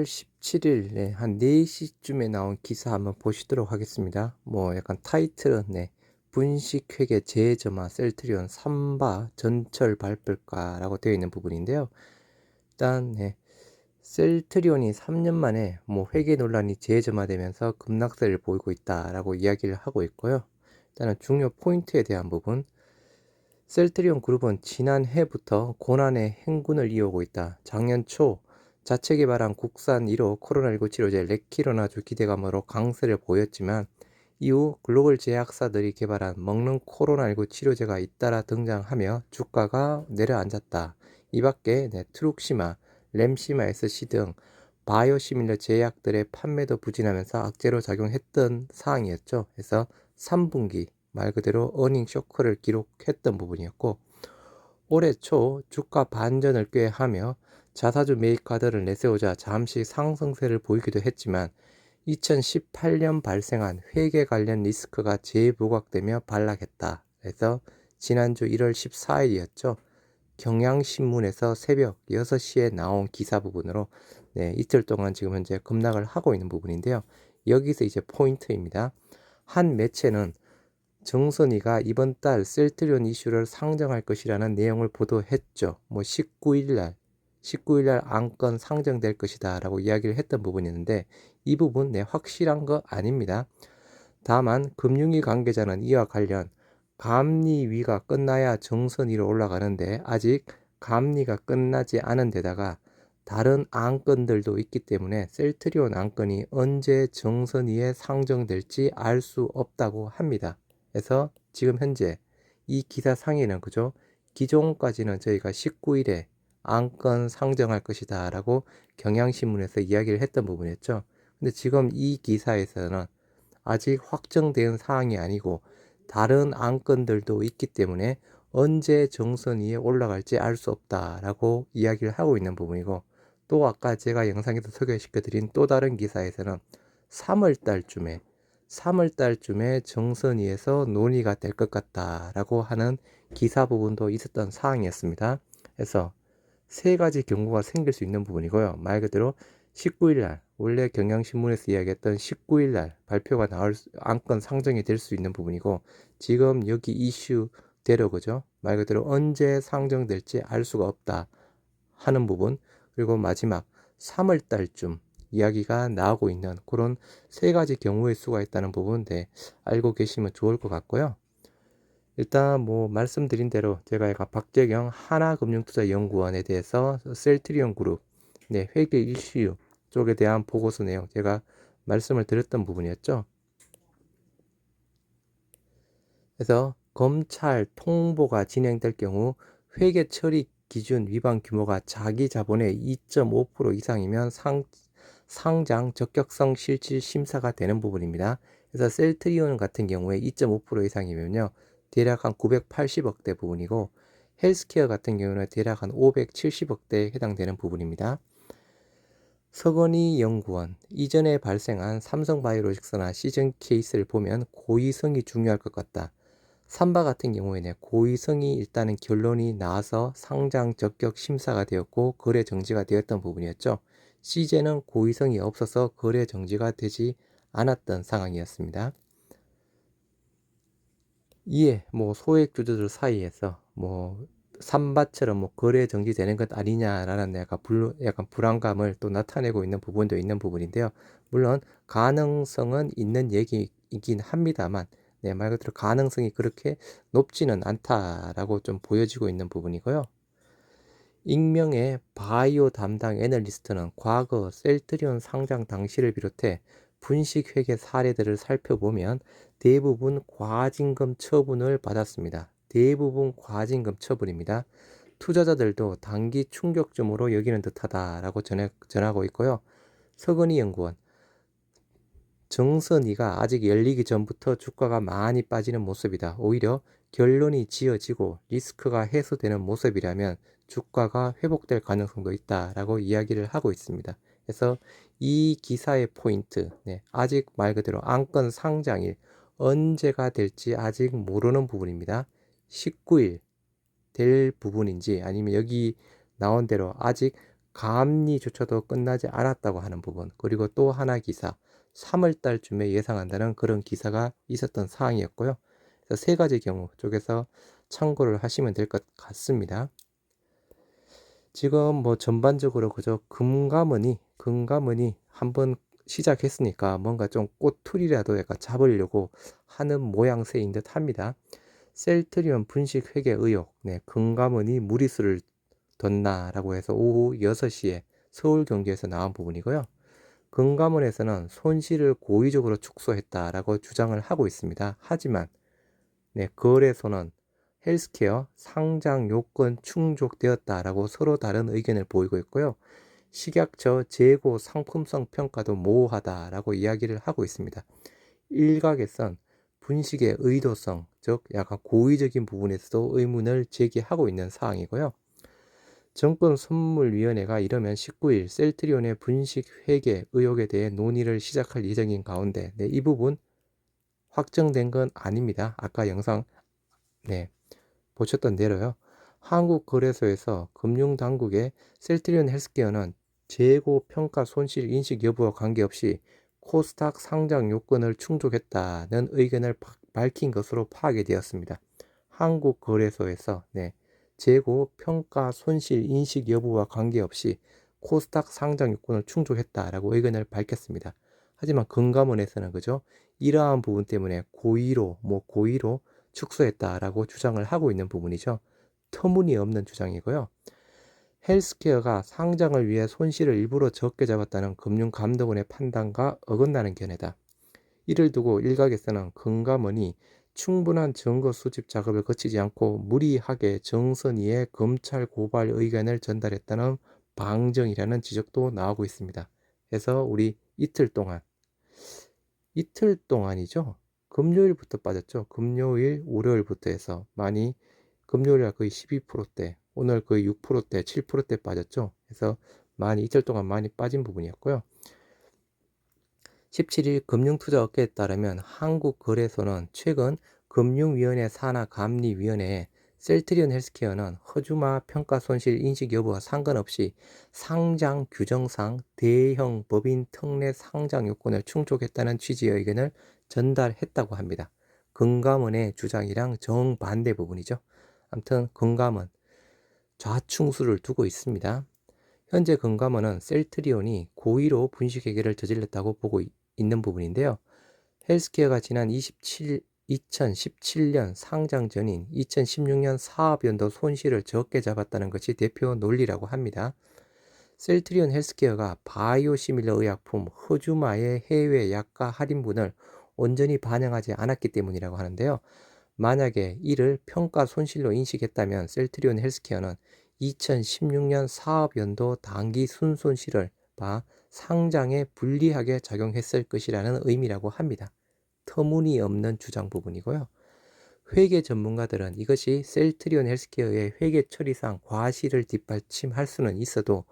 17일 네, 한 4시쯤에 나온 기사 한번 보시도록 하겠습니다. 뭐 약간 타이틀은 네, 분식회계 재점화 셀트리온 3바 전철 밟을까라고 되어 있는 부분인데요. 일단 네, 셀트리온이 3년 만에 뭐 회계 논란이 재점화되면서 급락세를 보이고 있다라고 이야기를 하고 있고요. 일단은 중요 포인트에 대한 부분 셀트리온 그룹은 지난해부터 고난의 행군을 이어오고 있다. 작년 초 자체 개발한 국산 1호 코로나19 치료제 레키로나 주 기대감으로 강세를 보였지만 이후 글로벌 제약사들이 개발한 먹는 코로나19 치료제가 잇따라 등장하며 주가가 내려앉았다. 이 밖에 네, 트룩시마, 램시마 SC 등 바이오시밀러 제약들의 판매도 부진하면서 악재로 작용했던 사항이었죠. 그래서 3분기 말 그대로 어닝 쇼크를 기록했던 부분이었고 올해 초 주가 반전을 꾀하며 자사주 카드를 내세우자 잠시 상승세를 보이기도 했지만 2018년 발생한 회계 관련 리스크가 재부각되며 반락했다. 그래서 지난주 1월 14일이었죠. 경향신문에서 새벽 6시에 나온 기사 부분으로 네, 이틀 동안 지금 현재 급락을 하고 있는 부분인데요. 여기서 이제 포인트입니다. 한 매체는 정선이가 이번 달 셀트리온 이슈를 상정할 것이라는 내용을 보도했죠. 뭐 19일 날 19일 날 안건 상정될 것이다 라고 이야기를 했던 부분이 있는데 이 부분 네, 확실한 거 아닙니다. 다만 금융위 관계자는 이와 관련 감리위가 끝나야 정선 위로 올라가는데 아직 감리가 끝나지 않은 데다가 다른 안건들도 있기 때문에 셀트리온 안건이 언제 정선 위에 상정될지 알 수 없다고 합니다. 그래서 지금 현재 이 기사 상에는 그죠? 기존까지는 저희가 19일에 안건 상정할 것이다 라고 경향신문에서 이야기를 했던 부분이었죠. 근데 지금 이 기사에서는 아직 확정된 사항이 아니고 다른 안건들도 있기 때문에 언제 정선 위에 올라갈지 알 수 없다라고 이야기를 하고 있는 부분이고 또 아까 제가 영상에서 소개시켜 드린 또 다른 기사에서는 3월 달쯤에 3월 달쯤에 정선 위에서 논의가 될 것 같다라고 하는 기사 부분도 있었던 사항이었습니다. 그래서 세 가지 경우가 생길 수 있는 부분이고요. 말 그대로 19일 날 원래 경향신문에서 이야기했던 19일 날 발표가 나올 수, 안건 상정이 될 수 있는 부분이고 지금 여기 이슈대로 그죠? 말 그대로 언제 상정될지 알 수가 없다 하는 부분 그리고 마지막 3월 달쯤 이야기가 나오고 있는 그런 세 가지 경우의 수가 있다는 부분 네, 알고 계시면 좋을 것 같고요. 일단 뭐 말씀드린 대로 제가 약간 박재경 하나금융투자연구원에 대해서 셀트리온 그룹 네, 회계 이슈 쪽에 대한 보고서 내용 제가 말씀을 드렸던 부분이었죠. 그래서 검찰 통보가 진행될 경우 회계 처리 기준 위반 규모가 자기 자본의 2.5% 이상이면 상, 상장 적격성 실질 심사가 되는 부분입니다. 그래서 셀트리온 같은 경우에 2.5% 이상이면요. 대략 한 980억대 부분이고 헬스케어 같은 경우는 대략 한 570억대에 해당되는 부분입니다. 서건희 연구원 이전에 발생한 삼성바이오로직스나 시즌 케이스를 보면 고의성이 중요할 것 같다. 삼바 같은 경우에는 고의성이 일단은 결론이 나와서 상장 적격 심사가 되었고 거래 정지가 되었던 부분이었죠. 시제는 고의성이 없어서 거래 정지가 되지 않았던 상황이었습니다. 이에 뭐 소액 주주들 사이에서 뭐 삼바처럼 뭐 거래 정지되는 것 아니냐라는 약간 불 약간 불안감을 또 나타내고 있는 부분도 있는 부분인데요. 물론 가능성은 있는 얘기이긴 합니다만 네, 말 그대로 가능성이 그렇게 높지는 않다라고 좀 보여지고 있는 부분이고요. 익명의 바이오 담당 애널리스트는 과거 셀트리온 상장 당시를 비롯해 분식 회계 사례들을 살펴보면 대부분 과징금 처분을 받았습니다. 대부분 과징금 처분입니다. 투자자들도 단기 충격점으로 여기는 듯하다라고 전해, 전하고 있고요. 서건희 연구원 정선이가 아직 열리기 전부터 주가가 많이 빠지는 모습이다. 오히려 결론이 지어지고 리스크가 해소되는 모습이라면 주가가 회복될 가능성도 있다라고 이야기를 하고 있습니다. 그래서 이 기사의 포인트, 네, 아직 말 그대로 안건 상장일 언제가 될지 아직 모르는 부분입니다. 19일 될 부분인지 아니면 여기 나온 대로 아직 감리조차도 끝나지 않았다고 하는 부분 그리고 또 하나 기사 3월 달쯤에 예상한다는 그런 기사가 있었던 사항이었고요. 그래서 세 가지 경우 쪽에서 참고를 하시면 될 것 같습니다. 지금 뭐 전반적으로 그저 금감원이 금감원이 한번 시작했으니까 뭔가 좀 꼬투리라도 약간 잡으려고 하는 모양새인 듯 합니다. 셀트리온 분식 회계 의혹, 네, 금감원이 무리수를 뒀나라고 해서 오후 6시에 서울 경기에서 나온 부분이고요. 금감원에서는 손실을 고의적으로 축소했다라고 주장을 하고 있습니다. 하지만 네, 거래소는 헬스케어 상장 요건 충족되었다라고 서로 다른 의견을 보이고 있고요. 식약처 재고 상품성 평가도 모호하다라고 이야기를 하고 있습니다. 일각에선 분식의 의도성, 즉 약간 고의적인 부분에서도 의문을 제기하고 있는 사항이고요. 정권선물위원회가 이러면 19일 셀트리온의 분식 회계 의혹에 대해 논의를 시작할 예정인 가운데 네, 이 부분 확정된 건 아닙니다. 아까 영상 네, 보셨던 대로요. 한국거래소에서 금융당국의 셀트리온 헬스케어는 재고 평가 손실 인식 여부와 관계없이 코스닥 상장 요건을 충족했다는 의견을 밝힌 것으로 파악이 되었습니다. 한국거래소에서 네, 재고 평가 손실 인식 여부와 관계없이 코스닥 상장 요건을 충족했다라고 의견을 밝혔습니다. 하지만 금감원에서는 그죠 이러한 부분 때문에 고의로 뭐 고의로 축소했다라고 주장을 하고 있는 부분이죠. 터무니없는 주장이고요. 헬스케어가 상장을 위해 손실을 일부러 적게 잡았다는 금융감독원의 판단과 어긋나는 견해다. 이를 두고 일각에서는 금감원이 충분한 증거 수집 작업을 거치지 않고 무리하게 정선이의 검찰 고발 의견을 전달했다는 방정이라는 지적도 나오고 있습니다. 그래서 우리 이틀 동안 이틀 동안이죠. 금요일부터 빠졌죠. 금요일, 월요일부터 해서 많이 금요일 날 거의 12%대, 오늘 거의 6%대, 7%대 빠졌죠. 그래서 많이 이틀 동안 많이 빠진 부분이었고요. 17일 금융투자 업계에 따르면 한국거래소는 최근 금융위원회 산하 감리위원회에 셀트리온 헬스케어는 허주마 평가 손실 인식 여부와 상관없이 상장 규정상 대형 법인 특례 상장 요건을 충족했다는 취지의 의견을 전달했다고 합니다. 금감원의 주장이랑 정반대 부분이죠. 아무튼 금감원 좌충수를 두고 있습니다. 현재 금감원은 셀트리온이 고의로 분식 회계를 저질렀다고 보고 있는 부분인데요. 헬스케어가 지난 27, 2017년 상장 전인 2016년 사업연도 손실을 적게 잡았다는 것이 대표 논리라고 합니다. 셀트리온 헬스케어가 바이오 시밀러 의약품 허주마의 해외 약가 할인분을 온전히 반영하지 않았기 때문이라고 하는데요. 만약에 이를 평가 손실로 인식했다면 셀트리온 헬스케어는 2016년 사업연도 단기 순손실을 봐 상장에 불리하게 작용했을 것이라는 의미라고 합니다. 터무니없는 주장 부분이고요. 회계 전문가들은 이것이 셀트리온 헬스케어의 회계 처리상 과실을 뒷받침할 수는 있어도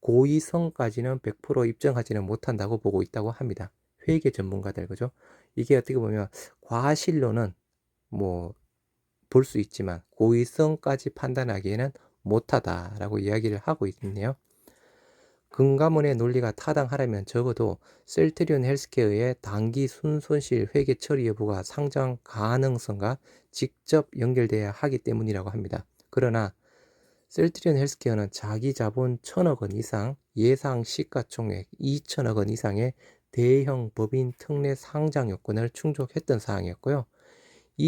고의성까지는 100% 입증하지는 못한다고 보고 있다고 합니다. 회계 전문가들 그죠? 이게 어떻게 보면 과실로는 뭐 볼 수 있지만 고의성까지 판단하기에는 못하다라고 이야기를 하고 있네요. 금감원의 논리가 타당하려면 적어도 셀트리온 헬스케어의 단기 순손실 회계 처리 여부가 상장 가능성과 직접 연결돼야 하기 때문이라고 합니다. 그러나 셀트리온 헬스케어는 자기 자본 천억 원 이상, 예상 시가총액 2천억 원 이상의 대형 법인 특례 상장 요건을 충족했던 사항이었고요.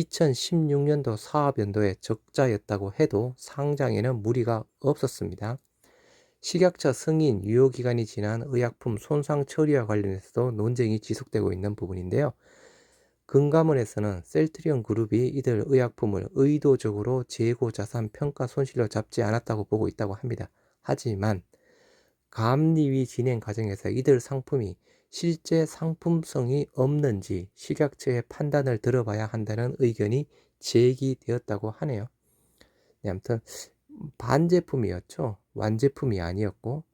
2016년도 사업연도에 적자였다고 해도 상장에는 무리가 없었습니다. 식약처 승인 유효기간이 지난 의약품 손상 처리와 관련해서도 논쟁이 지속되고 있는 부분인데요. 금감원에서는 셀트리온 그룹이 이들 의약품을 의도적으로 재고 자산 평가 손실로 잡지 않았다고 보고 있다고 합니다. 하지만 감리위 진행 과정에서 이들 상품이 실제 상품성이 없는지 식약처의 판단을 들어봐야 한다는 의견이 제기되었다고 하네요. 네, 아무튼 반제품이었죠. 완제품이 아니었고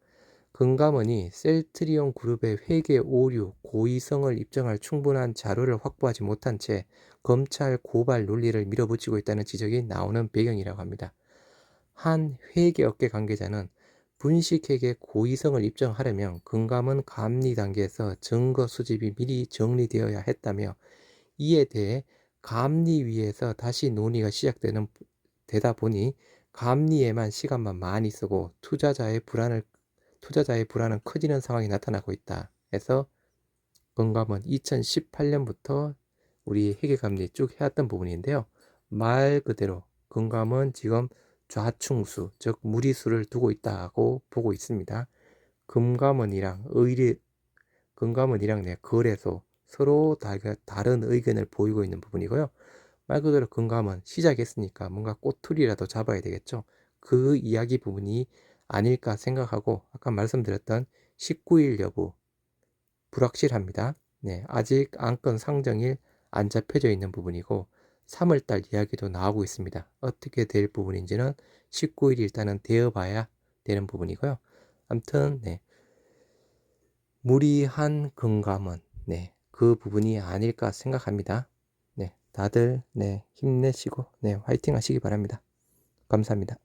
금감원이 셀트리온 그룹의 회계 오류, 고의성을 입증할 충분한 자료를 확보하지 못한 채 검찰 고발 논리를 밀어붙이고 있다는 지적이 나오는 배경이라고 합니다. 한 회계업계 관계자는 분식회계 고의성을 입증하려면 금감은 감리 단계에서 증거 수집이 미리 정리되어야 했다며 이에 대해 감리위에서 다시 논의가 시작되는 되다 보니 감리에만 시간만 많이 쓰고 투자자의 불안을 투자자의 불안은 커지는 상황이 나타나고 있다. 해서 금감은 2018년부터 우리 회계감리 쭉 해왔던 부분인데요. 말 그대로 금감은 지금 좌충수, 즉 무리수를 두고 있다고 보고 있습니다. 금감원이랑 의리, 금감원이랑 네, 거래소 서로 다, 다른 의견을 보이고 있는 부분이고요. 말 그대로 금감원 시작했으니까 뭔가 꼬투리라도 잡아야 되겠죠. 그 이야기 부분이 아닐까 생각하고 아까 말씀드렸던 19일 여부 불확실합니다. 네, 아직 안건 상정일 안 잡혀져 있는 부분이고 3월달 이야기도 나오고 있습니다. 어떻게 될 부분인지는 19일 일단은 되어봐야 되는 부분이고요. 아무튼 네, 무리한 금감원 네, 그 부분이 아닐까 생각합니다. 네, 다들 네, 힘내시고 네, 화이팅 하시기 바랍니다. 감사합니다.